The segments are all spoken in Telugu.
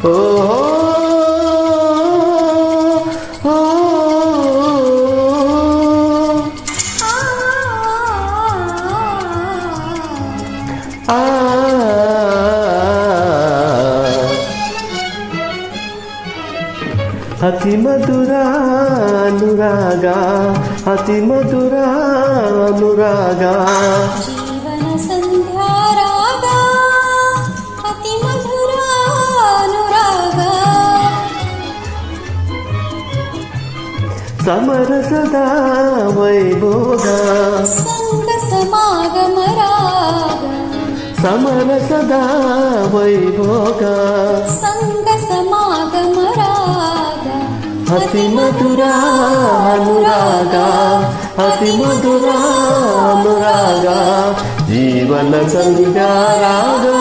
అతి మధురానురాగా అతి మధురానురాగా. సమరసదా వైభోగ సంగ సమాగమరాగా సమరసదా వైభోగా సంగ సమాగమరాగా అతి మధురా అనురాగా జీవన సంధ్యారాగా.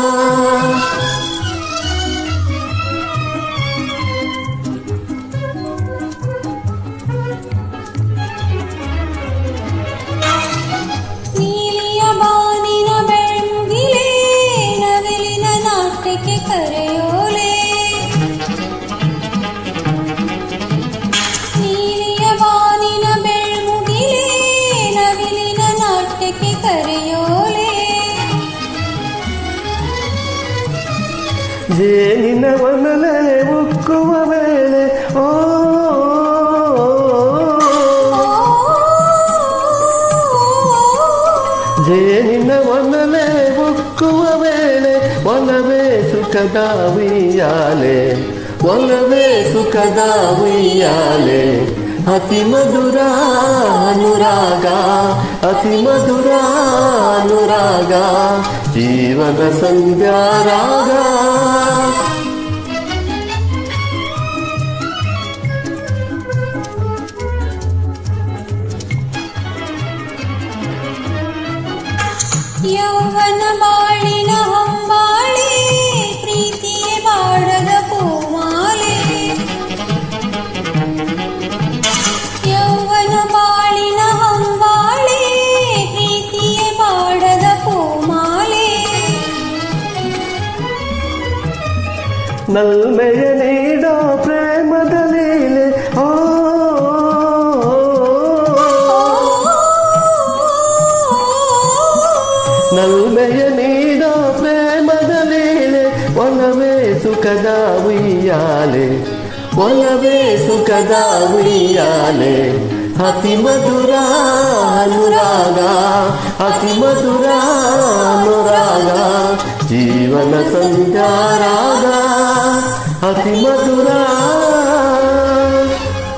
ಜೇನಿನ ವನಲೆ ಉಕ್ಕುವ ವೇಳೆ ಓ ಜೇನಿನ ವನಲೆ ಉಕ್ಕುವ ವೇಳೆ ಒಲವೇ ಸುಖದ ಉಯ್ಯಾಲೆ ಒಲವೇ ಸುಖದ ಉಯ್ಯಾಲೆ అతి మధురానురాగా అతి మధురానురాగా జీవన సంధ్యారాగా యౌవనమా ನಲ್ಮೆಯ ನೀಡೋ ಪ್ರೇಮದ ಲೀಲೆ ಓ ನಲ್ಮೆಯ ನೀಡೋ ಪ್ರೇಮದ ಲೀಲೆ ಒಲವೇ ಸುಖದ ಉಯ್ಯಾಲೆ ಒಲವೇ ಸುಖದ ಉಯ್ಯಾಲೆ ಅತಿ ಮಧುರ అనురాగ అతి మధురానురాగ జీవన సంధ్యారాగ అతి మధురా